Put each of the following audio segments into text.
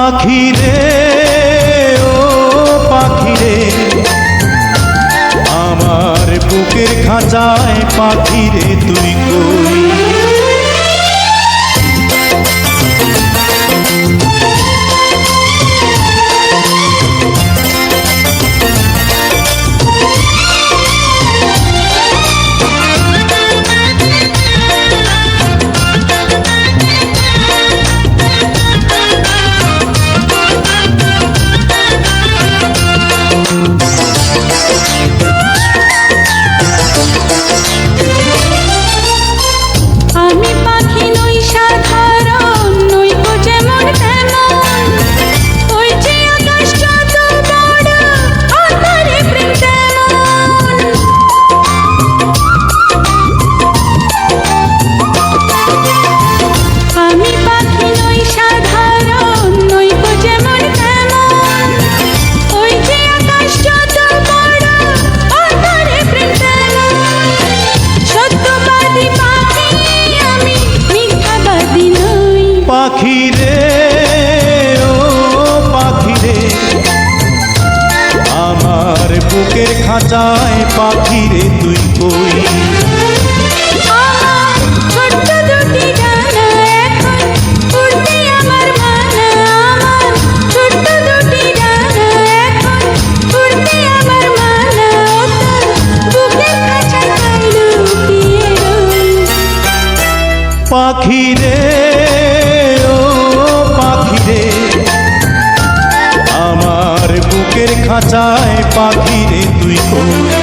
পাখি রে ও পাখিরে। আমার বুকের খাঁচায় পাখি রে তুই কই? বুকের খাঁচায় পাখি রে তুই কই? আমার খাঁচায় পাখিরে তুই কই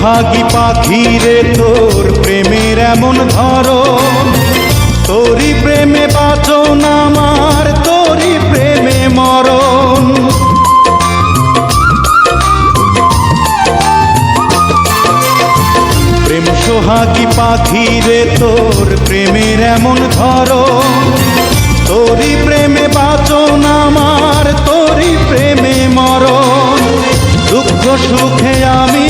সোহাগী পাখি রে তোর প্রেমের এমন ধরন। তোরই প্রেমে বাঁচন আমার, তোরই প্রেমে মরণ। প্রেম সোহাগী পাখি রে তোর প্রেমের এমন ধরন। তোরই প্রেমে বাঁচন আমার, তোরই প্রেমে মরণ। দুঃখ সুখে আমি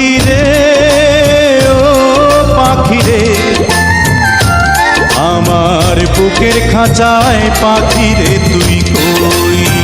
পাখি রে ও পাখি রে আমার বুকের খাঁচায় পাখি রে তুই কই?